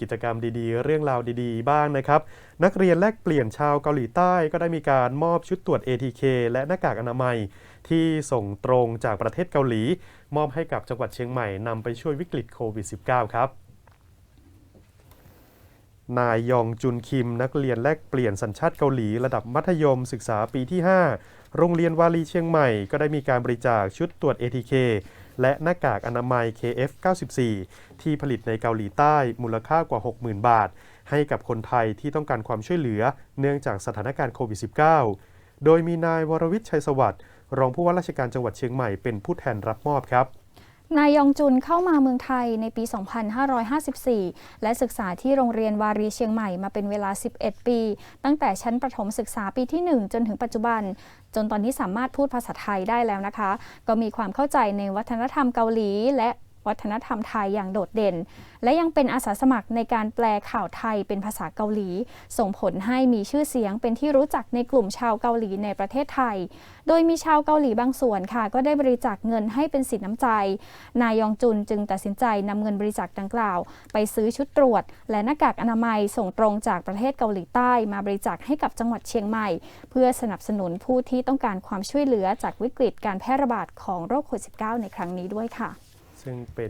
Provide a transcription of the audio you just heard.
กิจกรรมดีๆ เรื่องราวดีๆ บ้างนะครับ นักเรียนแลกเปลี่ยนชาวเกาหลีใต้ก็ได้มีการมอบชุดตรวจ ATK และหน้ากากอนามัย ที่ส่งตรงจากประเทศเกาหลี มอบให้กับจังหวัดเชียงใหม่นำไปช่วยวิกฤตโควิด -19 ครับนายยองจุนคิม นักเรียนแลกเปลี่ยนสัญชาติเกาหลีระดับมัธยมศึกษาปีที่ 5 โรงเรียนวาลีเชียงใหม่ ก็ได้มีการบริจาคชุดตรวจ ATK และหน้ากากอนามัย KF94 ที่ผลิตในเกาหลีใต้มูลค่ากว่า 60,000 บาท ให้กับคนไทยที่ต้องการความช่วยเหลือ เนื่องจากสถานการณ์โควิด -19 โดยมีนายวรวิทย์ชัยสวัสดิ์รองผู้ว่าราชการจังหวัดเชียงใหม่เป็นผู้แทนรับมอบครับ นายยองจุนเข้ามาเมืองไทยในปี 2554 และศึกษาที่โรงเรียนวารีเชียงใหม่มาเป็นเวลา 11 ปี ตั้งแต่ชั้นประถมศึกษาปีที่ 1 จนถึงปัจจุบัน จนตอนนี้สามารถพูดภาษาไทยได้แล้วนะคะ ก็มีความเข้าใจในวัฒนธรรมเกาหลีและ วัฒนธรรมไทยอย่างโดดเด่น และยังเป็นอาสาสมัครในการแปลข่าวไทยเป็นภาษาเกาหลี ส่งผลให้มีชื่อเสียงเป็นที่รู้จักในกลุ่มชาวเกาหลีในประเทศไทย โดยมีชาวเกาหลีบางส่วนค่ะ ก็ได้บริจาคเงินให้เป็นสินน้ำใจ นายยองจุนจึงตัดสินใจนำเงินบริจาคดังกล่าว ไปซื้อชุดตรวจ และหน้ากากอนามัยส่งตรงจากประเทศเกาหลีใต้มาบริจาคให้กับจังหวัดเชียงใหม่ เพื่อสนับสนุนผู้ที่ต้องการความช่วยเหลือจากวิกฤตการแพร่ระบาดของโรคโควิด -19 ในครั้งนี้ด้วยค่ะ ซึ่งเป็น